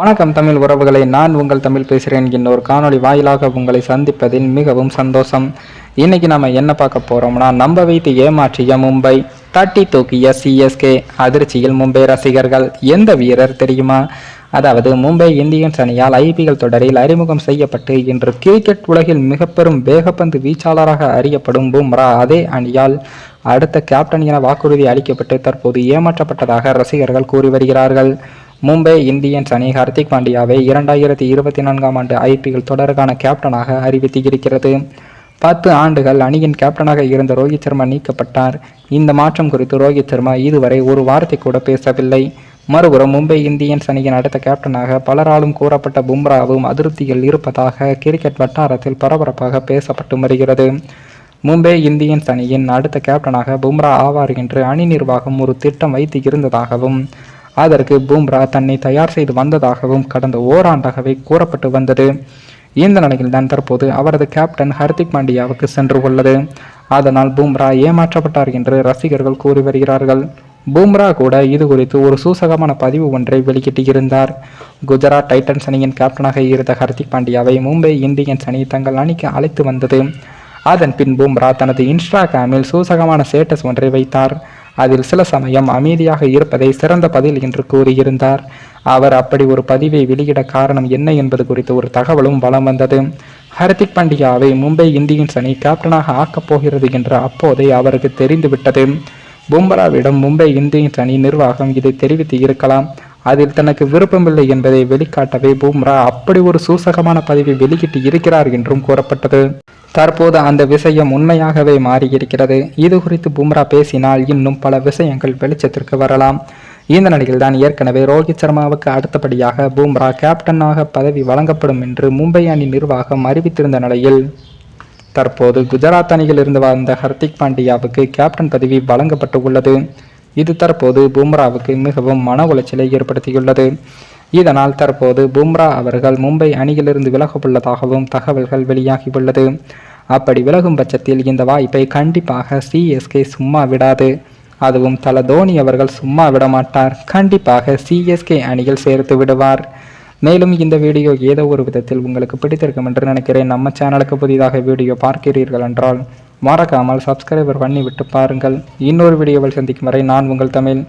வணக்கம் தமிழ் உறவுகளை நான் உங்கள் தமிழ் பேசுகிறேன் இன்னொரு காணொளி வாயிலாக உங்களை சந்திப்பதில் மிகவும் சந்தோஷம். இன்னைக்கு நம்ம என்ன பார்க்க போறோம்னா நம்ப வைத்து ஏமாற்றிய மும்பை தட்டி தூக்கிய சிஎஸ்கே அதிர்ச்சியில் மும்பை ரசிகர்கள். எந்த வீரர் தெரியுமா? அதாவது மும்பை இந்தியன்ஸ் அணியால் ஐபிஎல் தொடரில் அறிமுகம் செய்யப்பட்டு இன்று கிரிக்கெட் உலகில் மிக பெரும் வேகப்பந்து வீச்சாளராக அறியப்படும் பும்ரா அதே அணியால் அடுத்த கேப்டன் என வாக்குறுதி அளிக்கப்பட்டு தற்போது ஏமாற்றப்பட்டதாக ரசிகர்கள் கூறி வருகிறார்கள். மும்பை இந்தியன்ஸ் அணி ஹர்திக் பாண்டியாவை இரண்டாயிரத்தி இருபத்தி நான்காம் ஆண்டு ஐபிஎல் தொடருக்கான கேப்டனாக அறிவித்து இருக்கிறது பத்து ஆண்டுகள் அணியின் கேப்டனாக இருந்த ரோஹித் சர்மா நீக்கப்பட்டார். இந்த மாற்றம் குறித்து ரோஹித் சர்மா இதுவரை ஒரு வார்த்தை கூட பேசவில்லை. மறுபுறம் மும்பை இந்தியன்ஸ் அணியின் அடுத்த கேப்டனாக பலராலும் கூறப்பட்ட பும்ராவும் அதிருப்தியில் இருப்பதாக கிரிக்கெட் வட்டாரத்தில் பரபரப்பாக பேசப்பட்டு வருகிறது. மும்பை இந்தியன்ஸ் அணியின் அடுத்த கேப்டனாக பும்ரா ஆவார் என்று அணி நிர்வாகம் ஒரு திட்டம் வைத்து இருந்ததாகவும் அதற்கு பூம்ரா தன்னை தயார் செய்து வந்ததாகவும் கடந்த ஓராண்டாகவே கூறப்பட்டு வந்தது. இந்த நிலையில் தான் தற்போது அவரது கேப்டன் ஹர்திக் பாண்டியாவுக்கு சென்று உள்ளது. அதனால் பூம்ரா ஏமாற்றப்பட்டார் என்று ரசிகர்கள் கூறி வருகிறார்கள். பூம்ரா கூட இது குறித்து ஒரு சூசகமான பதிவு ஒன்றை வெளியிட்டிருந்தார் குஜராத் டைட்டன்ஸ் அணியின் கேப்டனாக இருந்த ஹர்திக் பாண்டியாவை மும்பை இந்தியன்ஸ் அணி தங்கள் அணிக்கு அழைத்து வந்தது. அதன் பின் பூம்ரா தனது இன்ஸ்டாகிராமில் சூசகமான ஸ்டேட்டஸ் ஒன்றை வைத்தார். அதில் சில சமயம் அமைதியாக இருப்பதை சிறந்த பதில் என்று கூறியிருந்தார். அவர் அப்படி ஒரு பதிவை வெளியிட காரணம் என்ன என்பது குறித்து ஒரு தகவலும் வலம் வந்தது. ஹர்திக் பாண்டியாவை மும்பை இந்தியன்ஸ் அணி கேப்டனாக ஆக்கப் போகிறது என்று அப்போதே அவருக்கு தெரிந்துவிட்டது. பும்ராவிடம் மும்பை இந்தியன்ஸ் அணி நிர்வாகம் இதை தெரிவித்து இருக்கலாம். அதில் தனக்கு விருப்பமில்லை என்பதை வெளிக்காட்டவே பும்ரா அப்படி ஒரு சூசகமான பதிவை வெளியிட்டு இருக்கிறார் என்றும் கூறப்பட்டது. தற்போது அந்த விஷயம் உண்மையாகவே மாறியிருக்கிறது. இது குறித்து பும்ரா பேசினால் இன்னும் பல விஷயங்கள் வெளிச்சத்திற்கு வரலாம். இந்த நிலையில் தான் ஏற்கனவே ரோஹித் சர்மாவுக்கு அடுத்தபடியாக பும்ரா கேப்டனாக பதவி வழங்கப்படும் என்று மும்பை அணி நிர்வாகம் அறிவித்திருந்த நிலையில் தற்போது குஜராத் அணியில் இருந்து வந்த ஹர்திக் பாண்டியாவுக்கு கேப்டன் பதவி வழங்கப்பட்டு உள்ளது இது தற்போது பும்ராவுக்கு மிகவும் மன உளைச்சலை ஏற்படுத்தியுள்ளது. இதனால் தற்போது பும்ரா அவர்கள் மும்பை அணியிலிருந்து விலகவுள்ளதாகவும் தகவல்கள் வெளியாகியுள்ளது. அப்படி விலகும் பட்சத்தில் இந்த வாய்ப்பை கண்டிப்பாக சிஎஸ்கே சும்மா விடாது. அதுவும் தல தோனி அவர்கள் சும்மா விடமாட்டார் கண்டிப்பாக சிஎஸ்கே அணியில் சேர்த்து விடுவார். மேலும் இந்த வீடியோ ஏதோ ஒரு விதத்தில் உங்களுக்கு பிடித்திருக்கும் என்று நினைக்கிறேன். நம்ம சேனலுக்கு புதிதாக வீடியோ பார்க்கிறீர்கள் என்றால் மறக்காமல் சப்ஸ்கிரைபர் பண்ணி விட்டு பாருங்கள். இன்னொரு வீடியோவில் சந்திக்கும் வரை நான் உங்கள் தமிழ்.